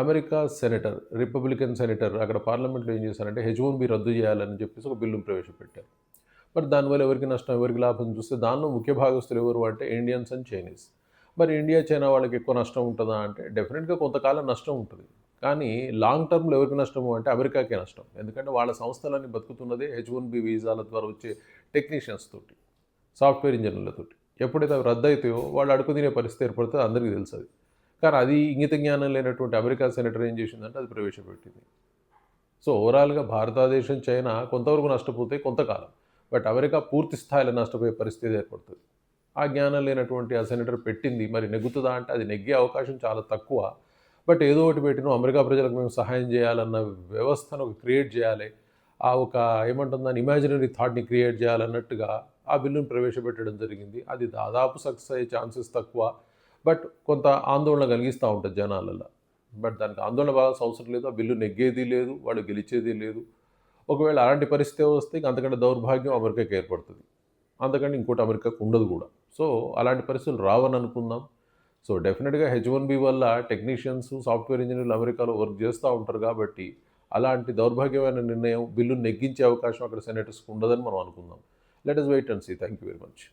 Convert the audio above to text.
America senator Republican senator అక్కడ పార్లమెంట్లో ఏం చేశారంటే హెచ్ వన్ బి రద్దు చేయాలని చెప్పేసి ఒక బిల్లును ప్రవేశపెట్టారు. మరి దానివల్ల ఎవరికి నష్టం ఎవరికి లాభం చూస్తే దానిలో ముఖ్య భాగస్తులు ఎవరు అంటే ఇండియన్స్ అండ్ చైనీస్. మరి ఇండియా చైనా వాళ్ళకి ఎక్కువ నష్టం ఉంటుందా అంటే డెఫినెట్గా కొంతకాలం నష్టం ఉంటుంది. కానీ లాంగ్ టర్మ్లో ఎవరికి నష్టము అంటే అమెరికాకే నష్టం. ఎందుకంటే వాళ్ళ సంస్థలన్నీ బతుకుతున్నదే హెచ్ వన్ బి వీసాల ద్వారా వచ్చే టెక్నీషియన్స్ తోటి సాఫ్ట్వేర్ ఇంజనీర్లతోటి ఎప్పుడైతే అవి రద్దు అవుతాయో వాళ్ళు అడుగు తినే పరిస్థితి ఏర్పడితే అందరికీ తెలుసు అది. కానీ అది ఇంగిత జ్ఞానం లేనటువంటి అమెరికా సెనేటర్ ఏం చేసిందంటే అది ప్రవేశపెట్టింది. సో ఓవరాల్గా భారతదేశం చైనా కొంతవరకు నష్టపోతే కొంతకాలం. బట్ అమెరికా పూర్తి స్థాయిలో నష్టపోయే పరిస్థితి ఏర్పడుతుంది. ఆ జ్ఞానం లేనటువంటి ఆ సెనేటర్ పెట్టింది. మరి నెగ్గుతుందా అంటే అది నెగ్గే అవకాశం చాలా తక్కువ. బట్ ఏదో ఒకటి పెట్టిన. అమెరికా ప్రజలకు మేము సహాయం చేయాలన్న వ్యవస్థను క్రియేట్ చేయాలి. ఆ ఒక ఏమంటుంది దాని ఇమాజినరీ థాట్ని క్రియేట్ చేయాలన్నట్టుగా ఆ బిల్లును ప్రవేశపెట్టడం జరిగింది. అది దాదాపు సక్సెస్ అయ్యే ఛాన్సెస్ తక్కువ. బట్ కొంత ఆందోళన కలిగిస్తూ ఉంటుంది జనాలలో బట్ దానికి ఆందోళన బాగా అవసరం లేదు. ఆ బిల్లు నెగ్గేది లేదు వాళ్ళు గెలిచేది లేదు. ఒకవేళ అలాంటి పరిస్థితి వస్తే అంతకంటే దౌర్భాగ్యం అమెరికాకి ఏర్పడుతుంది. అంతకంటే ఇంకోటి అమెరికాకు ఉండదు కూడా. సో అలాంటి పరిస్థితులు రావని అనుకుందాం. సో డెఫినెట్గా హెచ్ వన్ బి వల్ల టెక్నీషియన్స్ సాఫ్ట్వేర్ ఇంజనీర్లు అమెరికాలో వర్క్ చేస్తూ ఉంటారు కాబట్టి అలాంటి దౌర్భాగ్యమైన నిర్ణయం బిల్లు నెగ్గించే అవకాశం అక్కడ సెనేటర్స్కి ఉండదని మనం అనుకుందాం. Let us wait and see thank you very much